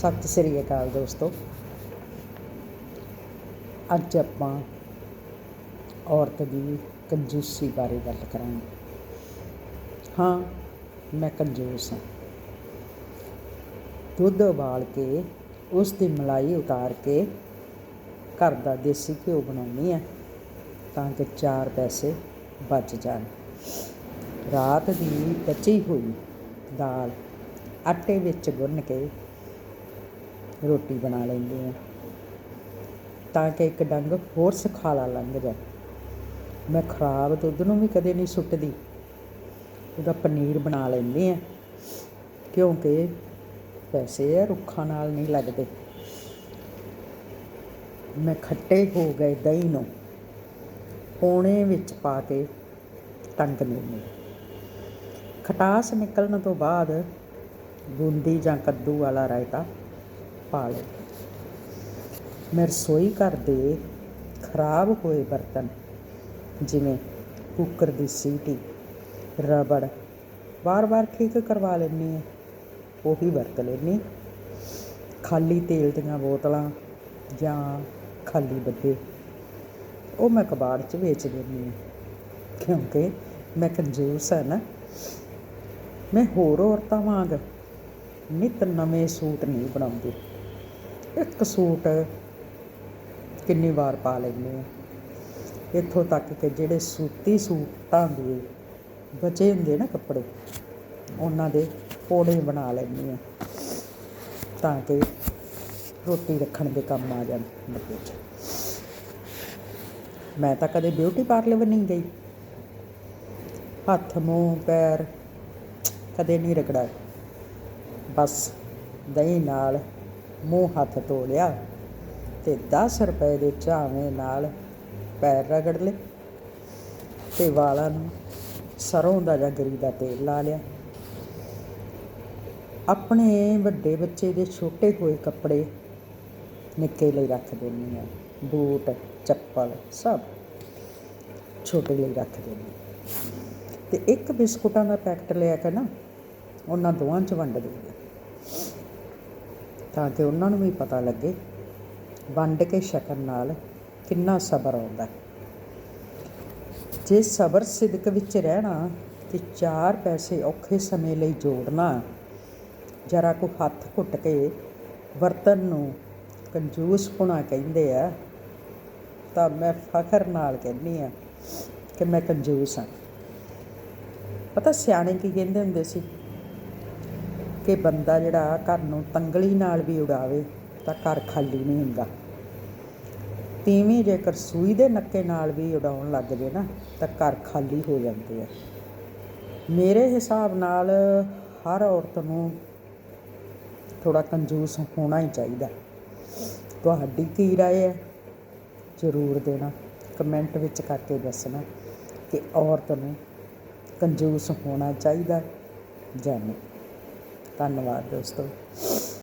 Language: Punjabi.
ਸਤਿ ਸ੍ਰੀ ਅਕਾਲ ਦੋਸਤੋ। ਅੱਜ ਆਪਾਂ ਔਰਤ ਦੀ ਕੰਜੂਸੀ ਬਾਰੇ ਗੱਲ ਕਰਾਂਗੇ। ਹਾਂ, ਮੈਂ ਕੰਜੂਸ ਹਾਂ। ਦੁੱਧ ਉਬਾਲ ਕੇ, ਉਸ ਦੀ ਮਲਾਈ ਉਤਾਰ ਕੇ, ਘਰ ਦਾ ਦੇਸੀ ਘਿਓ ਬਣਾਉਣੀ ਹੈ ਤਾਂ ਕਿ ਚਾਰ ਪੈਸੇ ਬਚ ਜਾਣ। ਰਾਤ ਦੀ ਬਚੀ ਹੋਈ ਦਾਲ ਆਟੇ ਵਿੱਚ ਗੁੰਨ ਕੇ ਰੋਟੀ ਬਣਾ ਲੈਂਦੀ ਹਾਂ ਤਾਂ ਕਿ ਇੱਕ ਡੰਗ ਹੋਰ ਸੁਖਾਲਾ ਲੰਘ ਜਾਏ। ਮੈਂ ਖਰਾਬ ਦੁੱਧ ਨੂੰ ਵੀ ਕਦੇ ਨਹੀਂ ਸੁੱਟਦੀ। ਉਹਦਾ ਪਨੀਰ ਬਣਾ ਲੈਂਦੀ ਆ। ਕਿਉਂਕਿ ਪੈਸੇ ਰੁੱਖਾਂ ਨਾਲ ਨਹੀਂ ਲੱਗਦੇ। ਮੈਂ ਖੱਟੇ ਹੋ ਗਏ ਦਹੀਂ ਨੂੰ। ਪੋਣੇ ਵਿੱਚ ਪਾ ਕੇ ਟੰਗ ਲੈਂਦੀ ਖਟਾਸ ਨਿਕਲਣ ਤੋਂ ਬਾਅਦ ਬੂੰਦੀ ਜਾਂ ਕੱਦੂ ਵਾਲਾ ਰਾਇਤਾ ਪਾ ਲਓ ਮੈਂ ਰਸੋਈ ਘਰ ਦੇ ਖਰਾਬ ਹੋਏ ਬਰਤਨ, ਜਿਵੇਂ ਕੁੱਕਰ ਦੀ ਸੀਟੀ, ਰਬੜ, ਵਾਰ-ਵਾਰ ਠੀਕ ਕਰਵਾ ਲੈਂਦੀ ਹਾਂ ਉਹੀ ਵਰਤ ਲੈਂਦੀ ਖਾਲੀ ਤੇਲ ਦੀਆਂ ਬੋਤਲਾਂ ਜਾਂ ਖਾਲੀ ਡੱਬੇ ਉਹ ਮੈਂ ਕਬਾੜ 'ਚ ਵੇਚ ਦਿੰਦੀ ਹਾਂ ਕਿਉਂਕਿ ਮੈਂ ਕੰਜੂਸ ਹਾਂ ਨਾ। ਮੈਂ ਹੋਰ ਔਰਤਾਂ ਵਾਂਗ ਨਿਤ ਨਵੇਂ ਸੂਟ ਨਹੀਂ ਬਣਾਉਂਦੀ। ਇੱਕ ਸੂਟ ਕਿੰਨੀ ਵਾਰ ਪਾ ਲੈਂਦੇ ਆ। ਇੱਥੋਂ ਤੱਕ ਕਿ ਜਿਹੜੇ ਸੂਤੀ ਸੂਟਾਂ ਦੇ ਬਚੇ ਹੁੰਦੇ ਨਾ ਕੱਪੜੇ, ਉਹਨਾਂ ਦੇ ਪੋੜੇ ਬਣਾ ਲੈਂਦੀ ਆ ਤਾਂ ਕਿ ਰੋਟੀ ਰੱਖਣ ਦੇ ਕੰਮ ਆ ਜਾਣ ਡੱਬੇ 'ਚ ਮੈਂ ਤਾਂ ਕਦੇ ਬਿਊਟੀ ਪਾਰਲਰ ਵੀ ਨਹੀਂ ਗਈ। ਹੱਥ, ਮੂੰਹ, ਪੈਰ ਕਦੇ ਨਹੀਂ ਰਗੜਾ ਬਸ ਦਹੀਂ ਨਾਲ ਮੂੰਹ ਹੱਥ ਧੋ ਲਿਆ ਤੇ 10 ਰੁਪਏ ਦੇ ਚਾਵੇਂ ਨਾਲ ਪੈਰ ਰਗੜ ਲਏ ਤੇ ਵਾਲਾਂ ਨੂੰ ਸਰੋਂ ਦਾ ਜਾਂ ਗਰੀ ਦਾ ਤੇਲ ਲਾ ਲਿਆ। ਆਪਣੇ ਵੱਡੇ ਬੱਚੇ ਦੇ ਛੋਟੇ ਹੋਏ ਕੱਪੜੇ ਨਿੱਕੇ ਲਈ ਰੱਖ ਦਿੰਦੀ ਆ ਬੂਟ, ਚੱਪਲ ਸਭ ਛੋਟੇ ਲਈ ਰੱਖ ਦਿੰਦੀ ਤੇ ਇੱਕ ਬਿਸਕੁਟਾਂ ਦਾ ਪੈਕਟ ਲਿਆ ਕੇ ਨਾ, ਉਹਨਾਂ ਦੋਵਾਂ 'ਚ ਵੰਡ ਦਿੰਦੇ ਤਾਂ ਕਿ ਉਹਨਾਂ ਨੂੰ ਵੀ ਪਤਾ ਲੱਗੇ ਵੰਡ ਕੇ ਛਕਣ ਨਾਲ ਕਿੰਨਾ ਸਬਰ ਆਉਂਦਾ ਜੇ ਸਬਰ ਸਿਦਕ ਵਿੱਚ ਰਹਿਣਾ ਤੇ ਚਾਰ ਪੈਸੇ ਔਖੇ ਸਮੇਂ ਲਈ ਜੋੜਨਾ, ਜਰਾ ਕੋ ਹੱਥ ਘੁੱਟ ਕੇ ਵਰਤਨ ਨੂੰ ਕੰਜੂਸ ਪੁਣਾ ਕਹਿੰਦੇ ਆ, ਤਾਂ ਮੈਂ ਫਖਰ ਨਾਲ ਕਹਿੰਦੀ ਆ ਕਿ ਮੈਂ ਕੰਜੂਸ ਹਾਂ। ਪਤਾ ਸਿਆਣੇ ਕੀ ਕਹਿੰਦੇ ਹੁੰਦੇ ਸੀ? ਕਿ ਬੰਦਾ ਜਿਹੜਾ ਘਰ ਨੂੰ ਤੰਗਲੀ ਨਾਲ ਵੀ ਉਡਾਵੇ ਤਾਂ ਘਰ ਖਾਲੀ ਨਹੀਂ ਹੁੰਦਾ। ਤੀਵੀਂ ਜੇਕਰ ਸੂਈ ਦੇ ਨੱਕੇ ਨਾਲ ਵੀ ਉਡਾਉਣ ਲੱਗ ਜੇ ਨਾ, ਤਾਂ ਘਰ ਖਾਲੀ ਹੋ ਜਾਂਦੇ ਆ। ਮੇਰੇ ਹਿਸਾਬ ਨਾਲ ਹਰ ਔਰਤ ਨੂੰ ਥੋੜਾ ਕੰਜੂਸ ਹੋਣਾ ਹੀ ਚਾਹੀਦਾ। ਤੁਹਾਡੀ ਕੀ ਰਾਏ ਹੈ? ਜ਼ਰੂਰ ਦੇਣਾ। ਕਮੈਂਟ ਵਿੱਚ ਕਰਕੇ ਦੱਸਣਾ ਕਿ ਔਰਤ ਨੂੰ ਕੰਜੂਸ ਹੋਣਾ ਚਾਹੀਦਾ ਜਾਂ ਨਹੀਂ। ਧੰਨਵਾਦ ਦੋਸਤੋ।